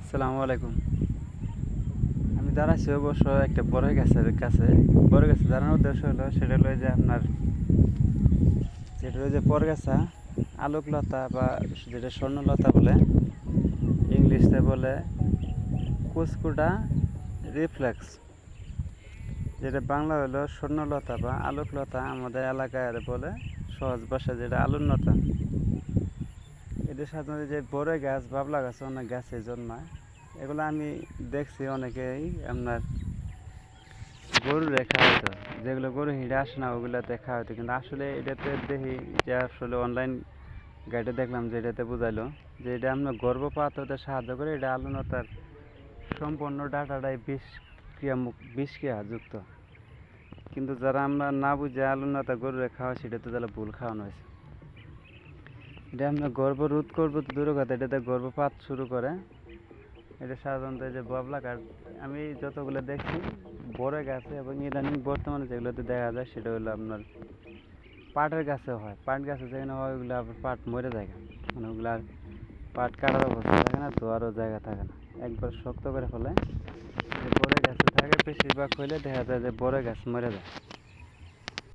আসসালামু আলাইকুম। আমি দাঁড়াচ্ছি অবশ্য একটা বড় গাছের কাছে। বড় গাছে দাঁড়ানোর উদ্দেশ্য হলো সেটা হলো যে আপনার যেটা হলো যে পরগাছা, আলোকলতা বা যেটা স্বর্ণলতা বলে, ইংলিশে বলে কুচকুটা রিফ্লেক্স। যেটা বাংলা হলো স্বর্ণলতা বা আলোকলতা আমাদের এলাকায় বলে সহজ ভাষা যেটা আলোন্নতা। এদের সাধারণত যে বড় গাছ, বাবলা গাছ অনেক গাছে জন্মায়। এগুলো আমি দেখছি অনেকেই, আপনার গরু রেখা হতো যেগুলো গরু হিঁড়ে আসে না ওগুলোতে খাওয়া হতো কিন্তু আসলে এটাতে দেখি যে আসলে অনলাইন গাইডে দেখলাম যে এটাতে বোঝাইলো যে এটা আপনার গর্ভপাত হতে সাহায্য করে, এটা আলোনতার সম্পূর্ণ ডাটাটাই বিষ ক্রিয়ামুখ বিষক্রিয়া যুক্ত। কিন্তু যারা আমরা না বুঝে আলোনতা গরু রেখা হয় সেটা তো তাহলে ভুল খাওয়ানো হয়েছে। এটা আপনার গর্ভ রোধ করব তো দূরের কথা, এটাতে গর্ভপাত শুরু করে। এটা সাধারণত যে বাবলা গাছ, আমি যতগুলো দেখছি, বড় গাছে এবং ইদানিং বর্তমানে যেগুলোতে দেখা যায় সেটা হলো আপনার পাটের গাছে হয়। পাট গাছে যেখানে হয়, ওগুলো আবার পাট মরে যায় মানে ওগুলো আর পাট কাটার অবস্থা থাকে না ধোয়ারও জায়গা থাকে না। একবার শক্ত করে ফেলে, যে বড় গাছে থাকে, বেশিরভাগ হইলে দেখা যায় যে বড় গাছ মরে যায়।